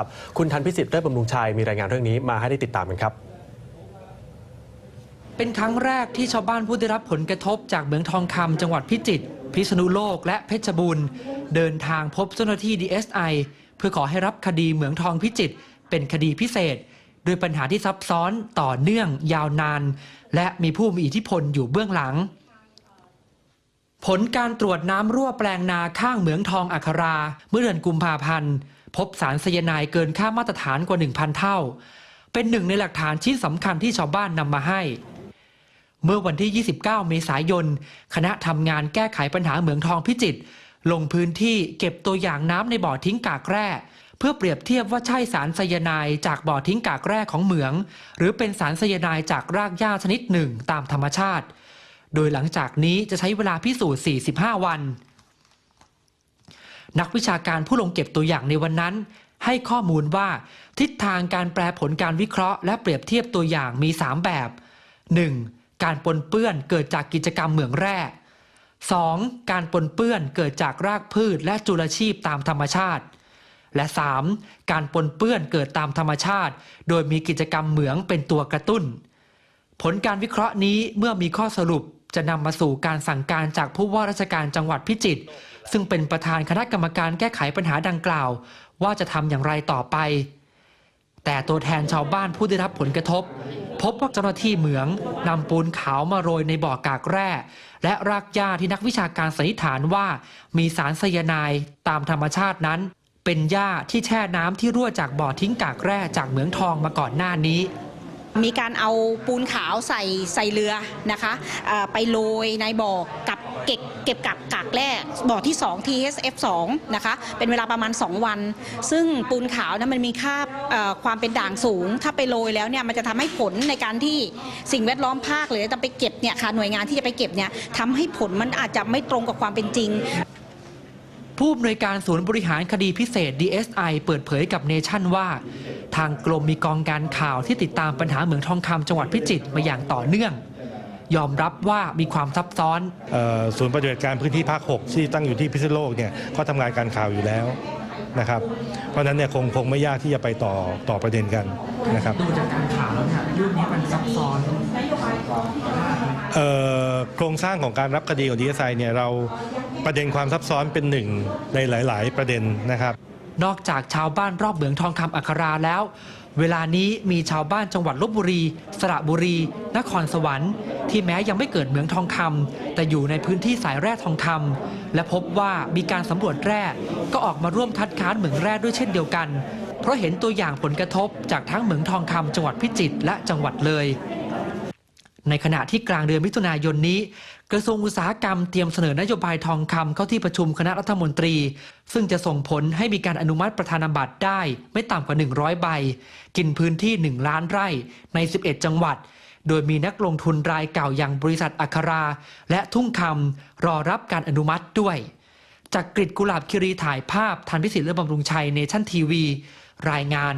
ครับคุณทันพิสิทธิ์ได้บำรุงชัยมีรายงานเรื่องนี้มาให้ได้ติดตามกันครับ เป็นครั้งแรกที่ชาวบ้านผู้ได้รับผลกระทบจากเหมืองทองคำจังหวัดพิจิตรพิษณุโลกและเพชรบูรณ์เดินทางพบเจ้าหน้าที่ DSI เพื่อขอให้รับคดีเหมืองทองพิจิตรเป็นคดีพิเศษโดยปัญหาที่ซับซ้อนต่อเนื่องยาวนาน และมีผู้มีอิทธิพลอยู่เบื้องหลัง ผลการตรวจน้ำรั่วแปลงนาข้างเหมืองทองอัครา เมื่อเดือนกุมภาพันธ์ พบสารไซยาไนด์เกินค่ามาตรฐานกว่า 1,000 เท่า เป็นหนึ่งในหลักฐานชิ้นสำคัญที่ชาวบ้านนำมาให้ เมื่อวันที่ 29 เมษายน คณะทำงานแก้ไขปัญหาเหมืองทองพิจิตรลงพื้นที่เก็บตัวอย่างน้ำในบ่อทิ้งกากแร่เพื่อเปรียบเทียบว่าใช่สารไซยาไนด์จากบ่อทิ้งกากแร่ของเหมือง หรือเป็นสารไซยาไนด์จากรากหญ้าชนิดหนึ่งตามธรรมชาติ โดยหลังจากนี้จะใช้เวลาพิสูจน์ 45 วัน นักวิชาการผู้ลงเก็บตัวอย่างในวันนั้น ให้ข้อมูลว่า ทิศทางการแปลผลการวิเคราะห์และเปรียบเทียบตัวอย่างมี 3 แบบ 1. การปนเปื้อนเกิดจากกิจกรรมเหมืองแร่ 2. การปนเปื้อนเกิดจากรากพืชและจุลชีพตามธรรมชาติ และ 3. การปนเปื้อนเกิดตามธรรมชาติ โดยมีกิจกรรมเหมืองเป็นตัวกระตุ้น ผลการวิเคราะห์นี้เมื่อมีข้อสรุป จะนำมาสู่การสั่งการจากผู้ว่าราชการจังหวัดพิจิตรซึ่งเป็นประธานคณะกรรมการแก้ไขปัญหาดังกล่าว ว่าจะทำอย่างไรต่อไป แต่ตัวแทนชาวบ้านผู้ได้รับผลกระทบ พบว่าเจ้าหน้าที่เหมืองนำปูนขาวมาโรยในบ่อกากแร่ และรากหญ้าที่นักวิชาการสันนิษฐานว่า มีสารไซยาไนด์ตามธรรมชาตินั้น เป็นหญ้าที่แช่น้ำที่รั่วจากบ่อทิ้งกากแร่จากเหมืองทองมาก่อนหน้านี้ มีการเอาปูนขาวใส่ใส่เรือนะคะไปโรยในบ่อกับเก็บเก็บกับกากแร่บ่อที่ 2 TSF2 นะคะเป็นเวลาประมาณ 2 วัน ซึ่งปูนขาวนะมันมีค่าความเป็นด่างสูง ถ้าไปโรยแล้วเนี่ยมันจะทำให้ผลในการที่สิ่งแวดล้อมภาคหรือจะไปเก็บเนี่ยค่ะหน่วยงานที่จะไปเก็บเนี่ยทำให้ผลมันอาจจะไม่ตรงกับความเป็นจริง ผู้อำนวยการศูนย์บริหารคดีพิเศษ DSI เปิดเผยกับเนชั่นว่า ทางกรมมีกองการข่าวที่ติดตามปัญหาเหมืองทองคำจังหวัดพิจิตรมาอย่างต่อเนื่อง ยอมรับว่ามีความซับซ้อนออศูนย์ปฏิบัติการพื้นที่ภาค 6 ที่ตั้งอยู่ที่พิษณุโลกเนี่ยก็ทำงานการข่าวอยู่แล้ว นะครับ เพราะฉะนั้นเนี่ยคงคงไม่ยากที่จะไปต่อต่อประเด็นกันนะครับดูจากการข่าวแล้วเนี่ยเรื่องนี้มันซับซ้อนเอ่อโครงสร้างของการรับคดีของดีเอสไอเนี่ยเราประเด็นความซับซ้อนเป็นหนึ่งในหลาย ๆ ประเด็นนะครับ นอกจากชาวบ้านรอบเหมืองทองคำอัคราแล้ว เวลานี้มีชาวบ้านจังหวัดลบบุรี สระบุรี นครสวรรค์ ที่แม้ยังไม่เกิดเหมืองทองคำแต่อยู่ในพื้นที่สายแร่ทองคำและพบว่ามีการสำรวจแร่ก็ออกมาร่วมคัดค้านเหมืองแร่ด้วยเช่นเดียวกัน เพราะเห็นตัวอย่างผลกระทบจากทั้งเหมืองทองคำจังหวัดพิจิตรและจังหวัดเลย ในขณะที่กลางเดือนมิถุนายนนี้ กระทรวงอุตสาหกรรมเตรียมเสนอนโยบายทองคำเข้าที่ประชุมคณะรัฐมนตรี ซึ่งจะส่งผลให้มีการอนุมัติประธานาบัตรได้ไม่ต่ำกว่า 100 ใบ กินพื้นที่ 1 ล้านไร่ใน 11 จังหวัด โดยมีนักลงทุนรายเก่าอย่างบริษัทอัครา และทุ่งคำรอรับการอนุมัติด้วยจากกริดกุหลาบคิรีถ่ายภาพทันพิสิทธิ์เลือบำรุงชัยเนชั่นทีวี รายงาน